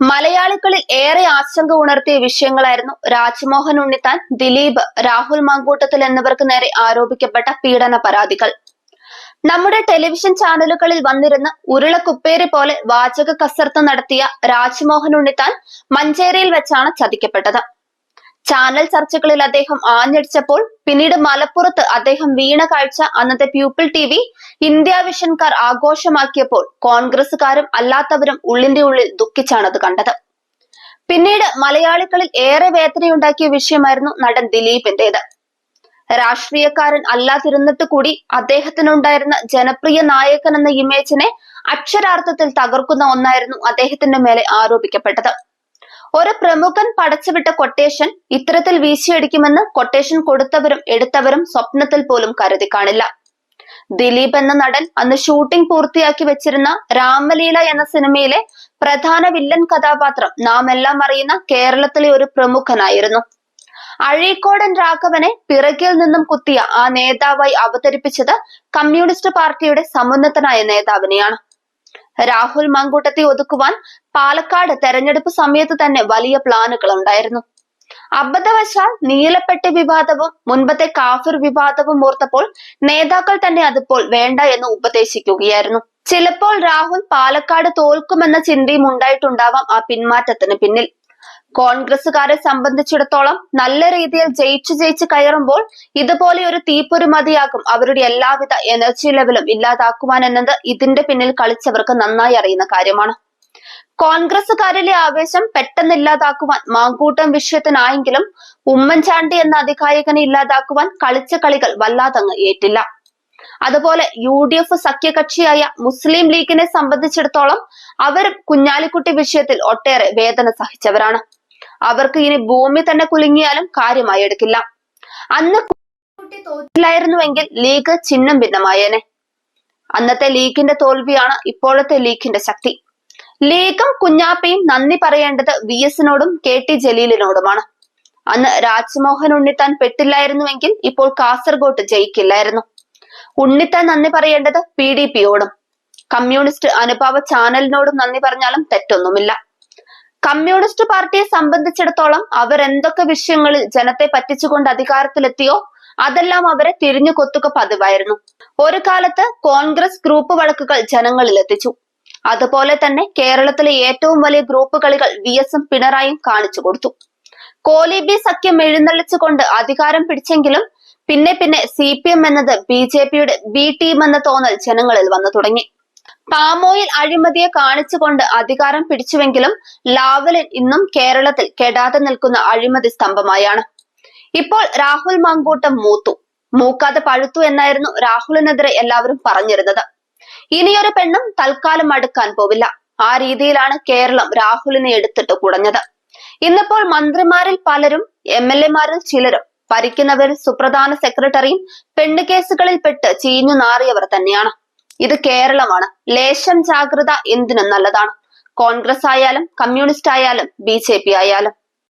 മലയാളികളിൽ ഏറെ ആശങ്ക ഉണർത്തിയ വിഷയങ്ങളായിരുന്നു രാജ്മോഹൻ ഉണ്ണിത്താൻ ദിലീപ് രാഹുൽ മാങ്കൂട്ടത്തിൽ എന്നിവർക്ക് നേരെ ആരോപിക്കപ്പെട്ട പീഡന പരാതികൾ. നമ്മുടെ ടെലിവിഷൻ ചാനലുകളിൽ വന്നിരുന്ന് ഉരുളക്കുപ്പേരി പോലെ വാചക കസർത്ത് നടത്തിയ രാജ്മോഹൻ ഉണ്ണിത്താൻ മഞ്ചേരിയിൽ വെച്ചാണ് ചതിക്കപ്പെട്ടത്. ചാനൽ ചർച്ചകളിൽ അദ്ദേഹം ആഞ്ഞടിച്ചപ്പോൾ പിന്നീട് മലപ്പുറത്ത് അദ്ദേഹം വീണ കാഴ്ച അന്നത്തെ പ്യൂപ്പിൾ ടി വി ഇന്ത്യ വിഷൻകാർ ആഘോഷമാക്കിയപ്പോൾ കോൺഗ്രസുകാരും അല്ലാത്തവരും ഉള്ളിന്റെ ഉള്ളിൽ ദുഃഖിച്ചാണത് കണ്ടത്. പിന്നീട് മലയാളികളിൽ ഏറെ വേദനയുണ്ടാക്കിയ വിഷയമായിരുന്നു നടൻ ദിലീപിന്റേത്. രാഷ്ട്രീയക്കാരൻ അല്ലാതിരുന്നിട്ട് കൂടി അദ്ദേഹത്തിനുണ്ടായിരുന്ന ജനപ്രിയ നായകൻ എന്ന ഇമേജിനെ അക്ഷരാർത്ഥത്തിൽ തകർക്കുന്ന ഒന്നായിരുന്നു അദ്ദേഹത്തിന്റെ മേലെ ആരോപിക്കപ്പെട്ടത്. ഒരു പ്രമുഖൻ പടച്ചുവിട്ട കൊട്ടേഷൻ ഇത്തരത്തിൽ വീശിയടിക്കുമെന്ന് കൊട്ടേഷൻ കൊടുത്തവരും എടുത്തവരും സ്വപ്നത്തിൽ പോലും കരുതി കാണില്ല. ദിലീപ് എന്ന നടൻ അന്ന് ഷൂട്ടിംഗ് പൂർത്തിയാക്കി വെച്ചിരുന്ന രാമലീല എന്ന സിനിമയിലെ പ്രധാന വില്ലൻ കഥാപാത്രം നാം എല്ലാം അറിയുന്ന കേരളത്തിലെ ഒരു പ്രമുഖനായിരുന്നു. അഴീക്കോടൻ രാഘവനെ പിറകിൽ നിന്നും കുത്തിയ ആ നേതാവായി അവതരിപ്പിച്ചത് കമ്മ്യൂണിസ്റ്റ് പാർട്ടിയുടെ സമുന്നതനായ നേതാവിനെയാണ്. രാഹുൽ മങ്കൂട്ടത്തെ ഒതുക്കുവാൻ പാലക്കാട് തെരഞ്ഞെടുപ്പ് സമയത്ത് തന്നെ വലിയ പ്ലാനുകൾ ഉണ്ടായിരുന്നു. അബദ്ധവശാൽ നീലപ്പെട്ടി വിവാദവും മുൻപത്തെ കാഫിർ വിവാദവും ഓർത്തപ്പോൾ നേതാക്കൾ തന്നെ അതിപ്പോൾ വേണ്ട എന്ന് ഉപദേശിക്കുകയായിരുന്നു. ചിലപ്പോൾ രാഹുൽ പാലക്കാട് തോൽക്കുമെന്ന ചിന്തയും ഉണ്ടായിട്ടുണ്ടാവാം ആ പിന്മാറ്റത്തിന് പിന്നിൽ. കോൺഗ്രസുകാരെ സംബന്ധിച്ചിടത്തോളം നല്ല രീതിയിൽ ജയിച്ചു ജയിച്ച് കയറുമ്പോൾ ഇതുപോലെ ഒരു തീപ്പൊരു മതിയാകും അവരുടെ എല്ലാവിധ എനർജി ലെവലും ഇല്ലാതാക്കുവാൻ എന്നത് ഇതിന്റെ പിന്നിൽ കളിച്ചവർക്ക് നന്നായി അറിയുന്ന കാര്യമാണ്. കോൺഗ്രസ്സുകാരിലെ ആവേശം പെട്ടെന്ന് ഇല്ലാതാക്കുവാൻ മാങ്കൂട്ടം വിഷയത്തിനായെങ്കിലും ഉമ്മൻചാണ്ടി എന്ന അധികായകനെ ഇല്ലാതാക്കുവാൻ കളിച്ച കളികൾ വല്ലാതങ്ങ് ഏറ്റില്ല. അതുപോലെ യു ഡി എഫ് സഖ്യകക്ഷിയായ മുസ്ലിം ലീഗിനെ സംബന്ധിച്ചിടത്തോളം അവർ കുഞ്ഞാലിക്കുട്ടി വിഷയത്തിൽ ഒട്ടേറെ വേദന സഹിച്ചവരാണ്. അവർക്ക് ഇനി ഭൂമി തന്നെ കുലുങ്ങിയാലും കാര്യമായി എടുക്കില്ല. അന്ന് കുട്ടി തോറ്റില്ലായിരുന്നുവെങ്കിൽ ലീഗ് ചിഹ്നം ഭിന്നമായേനെ. അന്നത്തെ ലീഗിന്റെ തോൽവിയാണ് ഇപ്പോഴത്തെ ലീഗിന്റെ ശക്തി. ലീഗും കുഞ്ഞാപ്പയും നന്ദി പറയേണ്ടത് വി എസിനോടും കെ ടി ജലീലിനോടുമാണ്. അന്ന് രാജ്മോഹൻ ഉണ്ണിത്താൻ പെട്ടില്ലായിരുന്നുവെങ്കിൽ ഇപ്പോൾ കാസർഗോട്ട് ജയിക്കില്ലായിരുന്നു. ഉണ്ണിത്താൻ നന്ദി പറയേണ്ടത് പി ഡി പിയോടും. കമ്മ്യൂണിസ്റ്റ് അനുഭാവ ചാനലിനോടും നന്ദി പറഞ്ഞാലും തെറ്റൊന്നുമില്ല. കമ്മ്യൂണിസ്റ്റ് പാർട്ടിയെ സംബന്ധിച്ചിടത്തോളം അവർ എന്തൊക്കെ വിഷയങ്ങളിൽ ജനത്തെ പറ്റിച്ചുകൊണ്ട് അധികാരത്തിലെത്തിയോ അതെല്ലാം അവരെ തിരിഞ്ഞു കൊത്തുക പതിവായിരുന്നു. ഒരു കാലത്ത് കോൺഗ്രസ് ഗ്രൂപ്പ് വഴക്കുകൾ ജനങ്ങളിൽ എത്തിച്ചു. അതുപോലെ തന്നെ കേരളത്തിലെ ഏറ്റവും വലിയ ഗ്രൂപ്പ് കളികൾ വി എസും പിണറായും കാണിച്ചു കൊടുത്തു. കോലിബി സഖ്യം എഴുന്നള്ളിച്ചുകൊണ്ട് അധികാരം പിടിച്ചെങ്കിലും പിന്നെ പിന്നെ സി പി എം എന്നത് ബി ജെ പിയുടെ ബി ടീം എന്ന തോന്നൽ ജനങ്ങളിൽ വന്നു തുടങ്ങി. പാമോയിൽ അഴിമതിയെ കാണിച്ചുകൊണ്ട് അധികാരം പിടിച്ചുവെങ്കിലും ലാവലിൻ ഇന്നും കേരളത്തിൽ കെടാതെ നിൽക്കുന്ന അഴിമതി സ്തംഭമായാണ്. ഇപ്പോൾ രാഹുൽ മങ്കൂട്ടം മൂത്തു. മൂക്കാതെ പഴുത്തു എന്നായിരുന്നു രാഹുലിനെതിരെ എല്ലാവരും പറഞ്ഞിരുന്നത്. ഇനിയൊരു പെണ്ണും തൽക്കാലം അടുക്കാൻ പോവില്ല. ആ രീതിയിലാണ് കേരളം രാഹുലിനെ എടുത്തിട്ട് കുടഞ്ഞത്. ഇന്നിപ്പോൾ മന്ത്രിമാരിൽ പലരും എം എൽ എമാരിൽ ചിലരും ഭരിക്കുന്നവരിൽ സുപ്രധാന സെക്രട്ടറിയും പെണ്ണുകേസുകളിൽപ്പെട്ട് ചീഞ്ഞു നാറിയവർ തന്നെയാണ്. ഇത് കേരളമാണ്. ലേശം ജാഗ്രത എന്തിനും നല്ലതാണ്. കോൺഗ്രസ് ആയാലും കമ്മ്യൂണിസ്റ്റ് ആയാലും ബി ആയാലും.